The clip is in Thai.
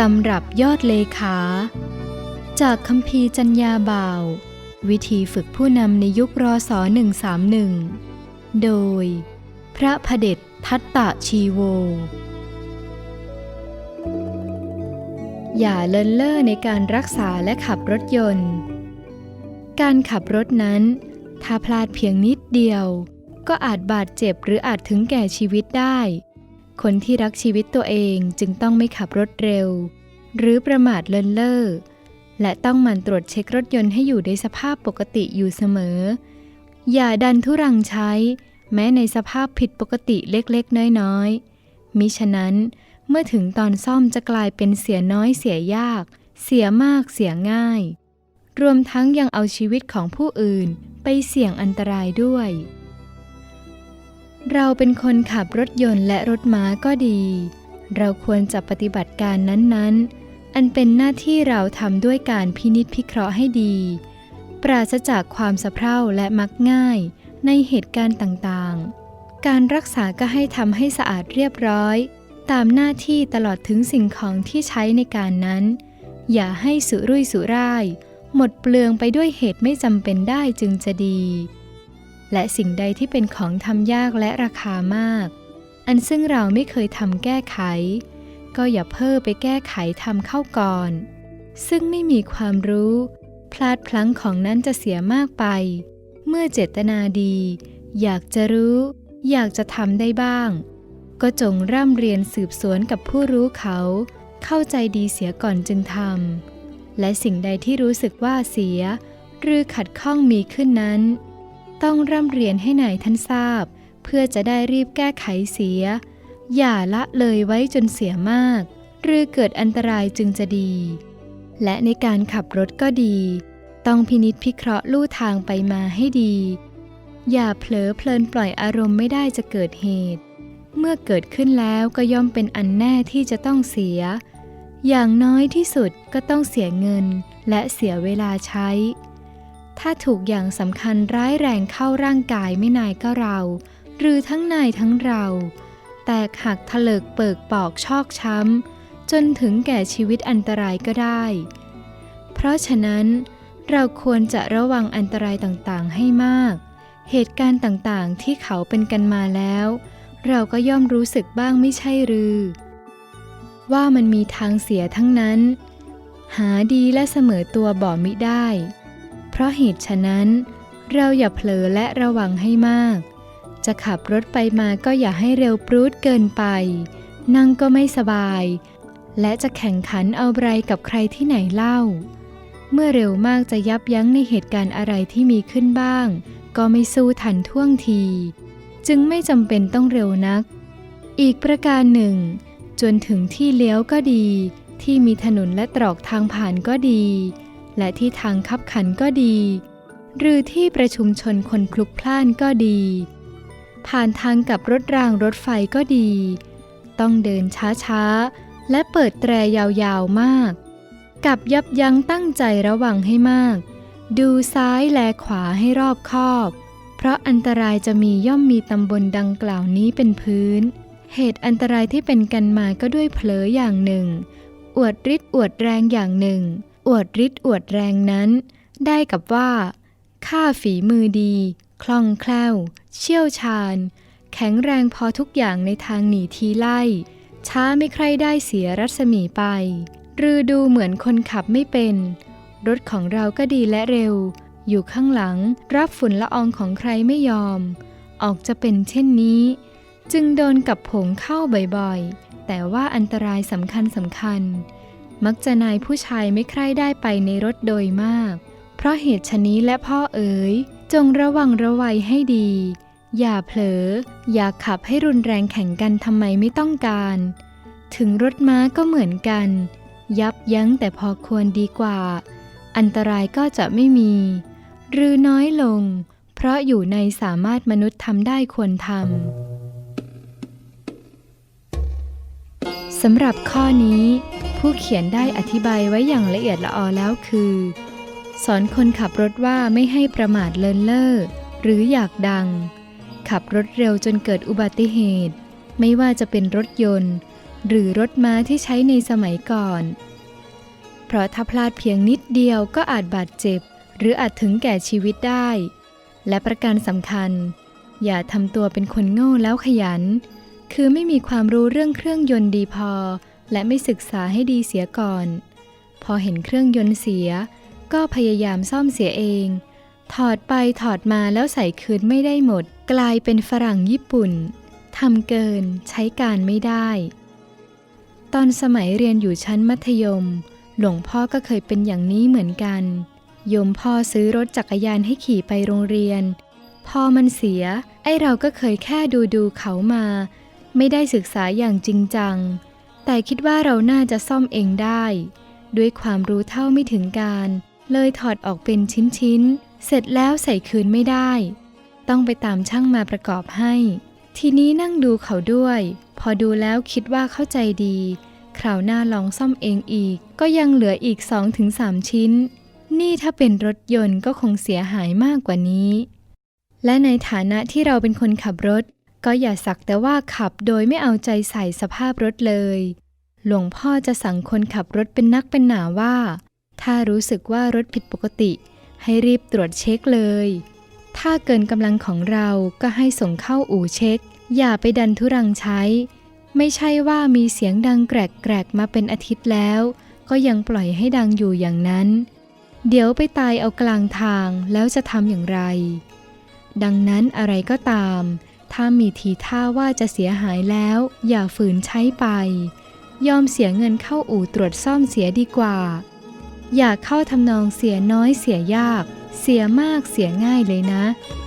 ตำรับยอดเลขา จากคัมภีร์จัญญาบ่าว วิธีฝึกผู้นำในยุครศ131 โดย พระพเดชทัตตะชีโว อย่าเลินเล่อในการรักษาและขับรถยนต์ การขับรถนั้น ถ้าพลาดเพียงนิดเดียว ก็อาจบาดเจ็บหรืออาจถึงแก่ชีวิตได้ คนที่รักชีวิตตัวเองจึงต้องไม่ขับรถเร็ว หรือประมาทเลินเล่อและต้องมั่นตรวจเช็ครถยนต์ให้อยู่ในสภาพปกติอยู่เสมอ อย่าดันทุรังใช้ แม้ในสภาพผิดปกติเล็กๆ น้อยๆ มิฉะนั้นเมื่อถึงตอนซ่อมจะกลายเป็นเสียน้อยเสียยาก เสียมากเสียง่าย รวมทั้งยังเอาชีวิตของผู้อื่นไปเสี่ยงอันตรายด้วย เราเป็นคนขับรถยนต์และรถม้าก็ดี เราควรจะปฏิบัติการนั้นๆ อันเป็นหน้าที่เราทำด้วยการพินิจพิเคราะห์ให้ดี ปราศจากความสะเพร่าและมักง่ายในเหตุการณ์ต่างๆ การรักษาก็ให้ทำให้สะอาดเรียบร้อย ตามหน้าที่ตลอดถึงสิ่งของที่ใช้ในการนั้น อย่าให้สุรุ่ยสุร่าย หมดเปลืองไปด้วยเหตุไม่จำเป็นได้จึงจะดี และสิ่งใดที่เป็นของทำยากและราคามาก อันซึ่งเราไม่เคยทำแก้ไข ก็อย่าเพิ่มไปแก้ไขทำเข้าก่อน ซึ่งไม่มีความรู้ พลาดพลั้งของนั้นจะเสียมากไป เมื่อเจตนาดี อยากจะรู้ อยากจะทำได้บ้าง ก็จงร่ำเรียนสืบสวนกับผู้รู้เขา เข้าใจดีเสียก่อนจึงทำและสิ่งใดที่รู้สึกว่าเสีย หรือขัดข้องมีขึ้นนั้น ต้องร่ำเรียนให้นายท่านทราบ เพื่อจะได้รีบแก้ไขเสีย อย่าละเลยไว้จนเสียมาก หรือเกิดอันตรายจึงจะดี และในการขับรถก็ดี ต้องพินิษพิเคราะห์ลู่ทางไปมาให้ดี อย่าเผลอเพลินปล่อยอารมณ์ไม่ได้จะเกิดเหตุ เมื่อเกิดขึ้นแล้วก็ย่อมเป็นอันแน่ที่จะต้องเสีย อย่างน้อยที่สุดก็ต้องเสียเงินและเสียเวลาใช้ ถ้าถูกอย่างสำคัญร้ายแรงเข้าร่างกายไม่นายก็เรา หรือทั้งนายทั้งเรา แตกหักทะเลิกเปิกปอกชอกช้ำ จนถึงแก่ชีวิตอันตรายก็ได้ เพราะฉะนั้น เราควรจะระวังอันตรายต่างๆให้มาก เหตุการณ์ต่างๆที่เขาเป็นกันมาแล้ว เราก็ย่อมรู้สึกบ้างไม่ใช่หรือ ว่ามันมีทางเสียทั้งนั้น หาดีและเสมอตัวบ่มิได้ เพราะเหตุฉะนั้น เราอย่าเผลอและระวังให้มาก จะขับรถไปมาก็อย่าให้เร็วปรูดเกินไป นั่งก็ไม่สบาย และจะแข่งขันเอาไรกับใครที่ไหนเล่า เมื่อเร็วมากจะยับยั้งในเหตุการณ์อะไรที่มีขึ้นบ้าง ก็ไม่สู้ทันท่วงที จึงไม่จำเป็นต้องเร็วนัก อีกประการหนึ่ง จนถึงที่เลี้ยวก็ดี ที่มีถนนและตรอกทางผ่านก็ดี และที่ทางคับขันก็ดี หรือที่ประชุมชนคนพลุกพล่านก็ดี ผ่านทางกับรถรางรถไฟก็ดี ต้องเดินช้าๆ และเปิดแตรยาวๆมาก กับยับยั้งตั้งใจระวังให้มาก ดูซ้ายแลขวาให้รอบคอบ เพราะอันตรายจะมีย่อมมีตำบลดังกล่าวนี้เป็นพื้น เหตุอันตรายที่เป็นกันมาก็ด้วยเผลออย่างหนึ่ง อวดฤทธิ์อวดแรงอย่างหนึ่ง อวดฤทธิ์อวดแรงนั้น ได้กับว่า ข้าฝีมือดี คล่องแคล่ว เชี่ยวชาญ แข็งแรงพอทุกอย่างในทางหนีทีไล่ ช้าไม่ใครได้เสียรัศมีไป รือดูเหมือนคนขับไม่เป็น รถของเราก็ดีและเร็ว อยู่ข้างหลัง รับฝุ่นละอองของใครไม่ยอม ออกจะเป็นเช่นนี้ จึงโดนกับผงเข้าบ่อยๆ แต่ว่าอันตรายสำคัญสำคัญ มักจะนายผู้ชายไม่ใคร่ได้ไปในรถโดยมาก เพราะเหตุชะนี้และพ่อเอ๋ย จงระวังระวัยให้ดี อย่าเผลอ อย่าขับให้รุนแรงแข่งกันทำไมไม่ต้องการ ถึงรถม้าก็เหมือนกัน ยับยั้งแต่พอควรดีกว่า อันตรายก็จะไม่มี หรือน้อยลง เพราะอยู่ในสามารถมนุษย์ทำได้ควรทำสำหรับข้อนี้ ผู้เขียนได้อธิบายไว้อย่างละเอียดละออแล้วคือ สอนคนขับรถว่าไม่ให้ประมาทเลินเล่อหรืออยากดัง ขับรถเร็วจนเกิดอุบัติเหตุ ไม่ว่าจะเป็นรถยนต์ หรือรถม้าที่ใช้ในสมัยก่อน เพราะถ้าพลาดเพียงนิดเดียวก็อาจบาดเจ็บ หรืออาจถึงแก่ชีวิตได้ และประการสำคัญ อย่าทำตัวเป็นคนโง่แล้วขยัน คือไม่มีความรู้เรื่องเครื่องยนต์ดีพอ และไม่ศึกษาให้ดีเสียก่อน พอเห็นเครื่องยนต์เสีย ก็พยายามซ่อมเสียเอง ถอดไปถอดมาแล้วใส่คืนไม่ได้หมด กลายเป็นฝรั่งญี่ปุ่นทำเกินใช้การไม่ได้ ตอนสมัยเรียนอยู่ชั้นมัธยม หลวงพ่อก็เคยเป็นอย่างนี้เหมือนกัน โยมพ่อซื้อรถจักรยานให้ขี่ไปโรงเรียน พอมันเสีย ไอเราก็เคยแค่ดูดูเขามา ไม่ได้ศึกษาอย่างจริงจัง แต่คิดว่าเราน่าจะซ่อมเองได้ ด้วยความรู้เท่าไม่ถึงการ เลยถอดออกเป็นชิ้นๆ เสร็จแล้วใส่คืนไม่ได้ ต้องไปตามช่างมาประกอบให้ ทีนี้นั่งดูเขาด้วย พอดูแล้วคิดว่าเข้าใจดี คราวหน้าลองซ่อมเองอีก ก็ยังเหลืออีก 2-3 ชิ้น นี่ถ้าเป็นรถยนต์ก็คงเสียหายมากกว่านี้ และในฐานะที่เราเป็นคนขับรถ ก็อย่าสักแต่ว่าขับโดยไม่เอาใจใส่สภาพรถเลย หลวงพ่อจะสั่งคนขับรถเป็นนักเป็นหนาว่า ถ้ารู้สึกว่ารถผิดปกติ ให้รีบตรวจเช็คเลย ถ้าเกินกำลังของเราก็ให้ส่งเข้าอู่เช็ค อย่าไปดันทุรังใช้ ไม่ใช่ว่ามีเสียงดังแกรกๆมาเป็นอาทิตย์แล้ว ก็ยังปล่อยให้ดังอยู่อย่างนั้น เดี๋ยวไปตายเอากลางทางแล้วจะทำอย่างไร ดังนั้นอะไรก็ตาม ถ้ามีทีท่าว่าจะเสียหายแล้ว อย่าฝืนใช้ไป ยอมเสียเงินเข้าอู่ตรวจซ่อมเสียดีกว่า อย่าเข้าทำนองเสียน้อยเสียยาก เสียมากเสียง่ายเลยนะ「